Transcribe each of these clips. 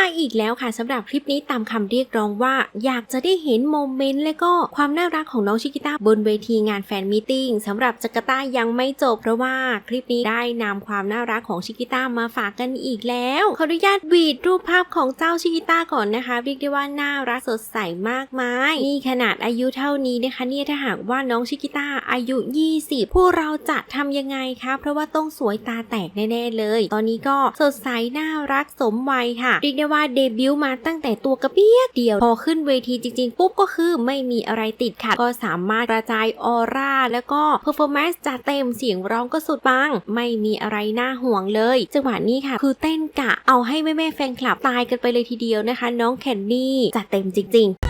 มาอีกแล้วค่ะสำหรับคลิปนี้ตามคำเรียกร้องว่า อยากจะได้เห็นโมเมนต์และก็ความน่ารักของน้องชิกิต้าบนเวทีงานแฟนมีตติ้งสำหรับจากร์ตายังไม่จบเพราะว่าคลิปนี้ได้นำความน่ารักของชิกิต้ามาฝากกันอีกแล้วขออนุญาตบีดรูปภาพของเจ้าชิกิต้าก่อนนะคะเรียกได้ว่าน่ารักสดใสมากมายนี่ขนาดอายุเท่านี้นะคะเนี่ยถ้าหากว่าน้องชิกิต้าอายุ 20พวกเราจะทำยังไงคะเพราะว่าต้องสวยตาแตกแน่ๆเลย ตอนนี้ก็สดใสน่ารักสมวัยค่ะเรียกได้ว่าเดบิวต์มาตั้งแต่ตัวกระเบียกเดียว พอขึ้นเวทีจริงๆ ปุ๊บก็คือไม่มีอะไรติดขัด ก็สามารถกระจายออร่า แล้วก็เพอร์ฟอร์แมนซ์จัดเต็มเสียงร้องก็สุดปัง ไม่มีอะไรน่าห่วงเลย จังหวะนี้ค่ะ คือเต้นกะเอาให้แม่แม่แฟนคลับตายกันไปเลยทีเดียวนะคะ น้องแคนนี่จัดเต็มจริง ๆ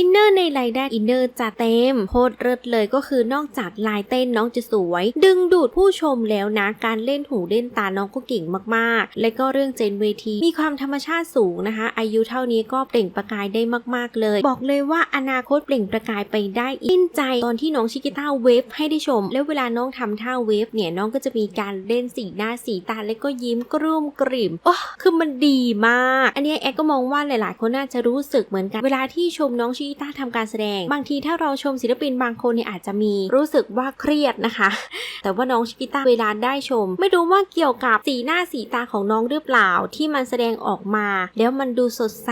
อินเนอร์ในลายแรกอินเนอร์จะเต็มโคตรเลิศเลยก็คือนอกจากลายเต้นน้องจะสวย ดึงดูดผู้ชมแล้วนะการเล่นหูเล่นตาน้องก็เก่งมากๆ และก็เรื่องเจนเวทีมีความธรรมชาติสูงนะคะ อายุเท่านี้ก็เปล่งประกายได้มากๆเลย บอกเลยว่าอนาคตเปล่งประกายไปได้อินใจตอนที่น้องชิกิต้าเวฟให้ได้ชม แล้วเวลาน้องทำท่าเวฟเนี่ยน้องก็จะมีการเล่นสีหน้าสีตาแล้วก็ยิ้มกรุ่มกริ่มโอ้คือมันดีมาก อันนี้แอดก็มองว่าหลายๆ คนน่าจะรู้สึกเหมือนกันเวลาที่ชมน้องชิกิต้าทำการแสดง บางทีถ้าเราชมศิลปินบางคนเนี่ยอาจจะมีรู้สึกว่าเครียดนะคะ แต่ว่าน้องชิกิต้าเวลาได้ชม ไม่รู้ว่าเกี่ยวกับสีหน้าสีตาของน้องหรือเปล่าที่มันแสดงออกมา แล้วมันดูสดใส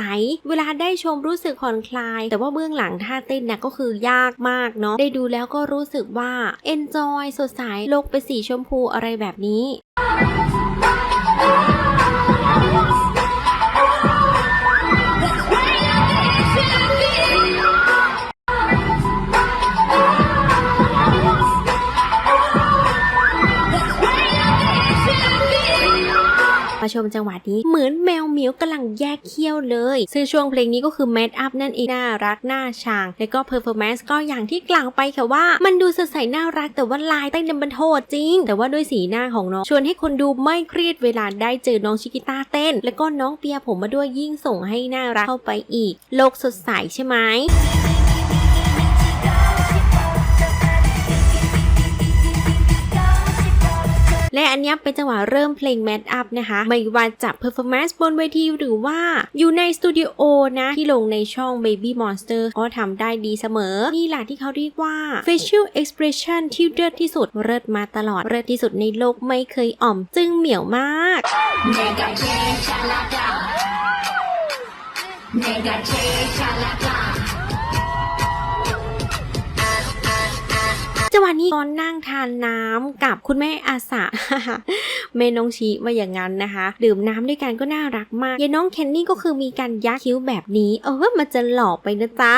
เวลาได้ชมรู้สึกผ่อนคลาย แต่ว่าเบื้องหลังท่าเต้นนะก็คือยากมากเนาะได้ดูแล้วก็รู้สึกว่า enjoy สดใสโลกไปนสีชมพูอะไรแบบนี้ ชมจังหวะนี้เหมือนแมวเหมียวกำลังแยกเขี้ยวเลย ซึ่งช่วงเพลงนี้ก็คือ m ม d อัพนั่นเองน่ารักน่าชางแล้วก็เพอร์ฟอร์แมนซ์ก็อย่างที่กล่าวไปค่ะว่า มันดูสดใสน่ารักแต่ว่าลายเต้น้ำมันโหดจริง แต่ว่าด้วยสีหน้าของน้องชวนให้คนดูไม่เครียดเวลาได้เจอน้องชิกิต้าเต้น แล้วก็น้องเปียผมมาด้วยยิ่งส่งให้น่ารักเข้าไปอีก โลกสดใสใช่ไหม นี้เป็นจังหวะเริ่มเพลงแมทอัพนะคะ ไม่ว่าจะเพอร์ฟอร์แมนซ์บนเวทีหรือว่าอยู่ในสตูดิโอนะ ที่ลงในช่อง Baby Monster ก็ทำได้ดีเสมอ นี่แหละที่เขาเรียกว่า facial expression ที่เลิศที่สุดเลิศมาตลอดเลิศที่สุดในโลกไม่เคยอ่อม จึงเหมียวมากเนกาเทชาลา นี่ตอนนั่งทานน้ำกับคุณแม่อาสาแม่น้องชีว่าอย่างนั้นนะคะ ดื่มน้ำด้วยกันก็น่ารักมากยายน้องเคนนี่ก็คือมีการยักคิ้วแบบนี้ เออมันจะหล่อไปนะจ๊ะ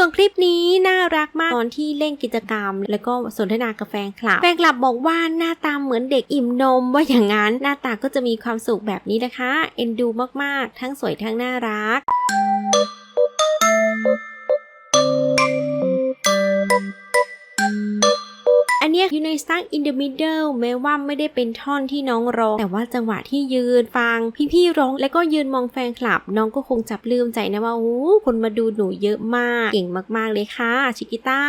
ส่วนคลิปนี้น่ารักมากตอนที่เล่นกิจกรรม แล้วก็สนทนากับแฟนคลับ แฟนคลับบอกว่าหน้าตาเหมือนเด็กอิ่มนมว่าอย่างนั้น หน้าตาก็จะมีความสุขแบบนี้นะคะ เอ็นดูมากๆ ทั้งสวยทั้งน่ารัก นเนี้ยอยู่ใน Stuck in the Middle แม้ว่าไม่ได้เป็นท่อนที่น้องร้อง แต่ว่าจังหวะที่ยืนฟัง พี่ๆร้อง แล้วก็ยืนมองแฟนคลับ น้องก็คงจับลืมใจนะว่าโอ้คนมาดูหนูเยอะมาก เก่งมากๆเลยค่ะชิกิต้า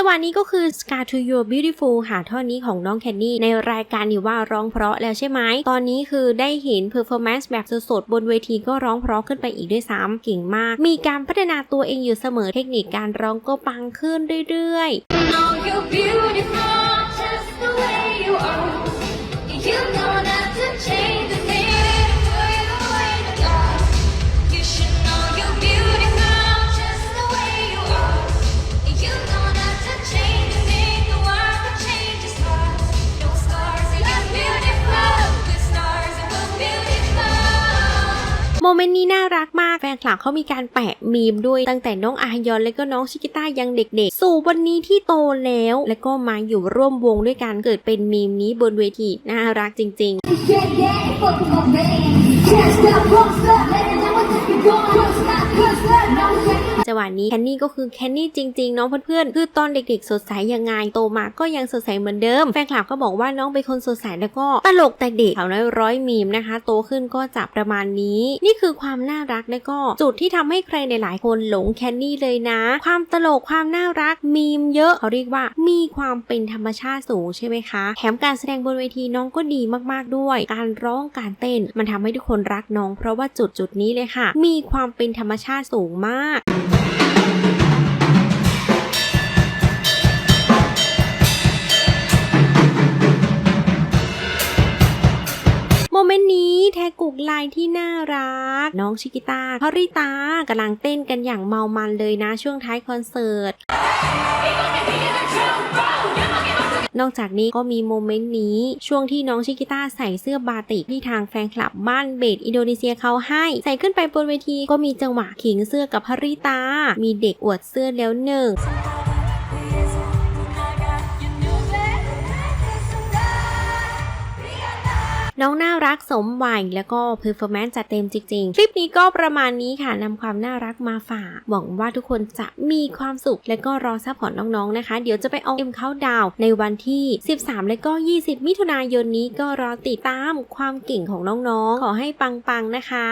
จังหวะนี้ก็คือ Scar to Your Beautiful ค่ะท่อนนี้ของน้องแคนนี่ในรายการนี่ว่าร้องเพราะแล้วใช่ไหม ตอนนี้คือได้เห็น performance แบบสดๆ บนเวทีก็ร้องเพราะขึ้นไปอีกด้วยซ้ำเก่งมาก มีการพัฒนาตัวเองอยู่เสมอเทคนิคการร้องก็ปังขึ้นเรื่อยๆ You know not to change เมนต์นี้น่ารักมาก แฟนคลับเขามีการแปะมีมด้วยตั้งแต่น้องอายอน และก็น้องชิกิต้ายังเด็กๆ สู่วันนี้ที่โตแล้ว และก็มาอยู่ร่วมวงด้วยกันเกิดเป็นมีมนี้บนเวที น่ารักจริง ๆ วะนี้แคนนี่ก็คือแคนนี่จริงๆเน้องเพื่อนๆคือตอนเด็กๆ สดใสยังไงโตมาก็ยังสดใสเหมือนเดิมแฟนคลับก็บอกว่าน้องเป็นคนสดใสแล้วก็ตลกแต่เด็กสาวน้อยร้อยมีมนะคะ โตขึ้นก็จะประมาณนี้ นี่คือความน่ารักและก็จุดที่ทำให้ใครหลายๆคนหลงแคนนี่เลยนะ ความตลกความน่ารักมีมเยอะเขาเรียกว่ามีความเป็นธรรมชาติสูงใช่ไหมคะแถมการแสดงบนเวทีน้องก็ดีมากๆด้วย การร้องการเต้น มันทำให้ทุกคนรักน้อง เพราะว่าจุดจุดนี้เลยค่ะ มีความเป็นธรรมชาติสูงมาก แทกุกไลน์ที่น่ารัก น้องชิกิตาพริตากำลังเต้นกันอย่างเมามันเลยนะช่วงท้ายคอนเสิร์ตนอกจากนี้ก็มีโมเมนต์นี้ ช่วงที่น้องชิกิต้าใส่เสื้อบาติกที่ทางแฟนคลับบ้านเบดอินโดนีเซียเขาให้ ใส่ขึ้นไปบนเวทีก็มีจังหวะขิงเสื้อกับพริตา มีเด็กอวดเสื้อแล้วหนึ่ง น้องน่ารักสมวัยแล้วก็เพอร์ฟอร์แมนซ์จัดเต็มจริงๆ คลิปนี้ก็ประมาณนี้ค่ะนำความน่ารักมาฝาก หวังว่าทุกคนจะมีความสุข และก็รอซัพพอร์ตน้องๆนะคะ เดี๋ยวจะไปเอาเอ็มเข้าดาวในวันที่ 13 และก็ 20 มิถุนายนนี้ก็รอติดตามความเก่งของน้องๆ ขอให้ปังๆนะคะ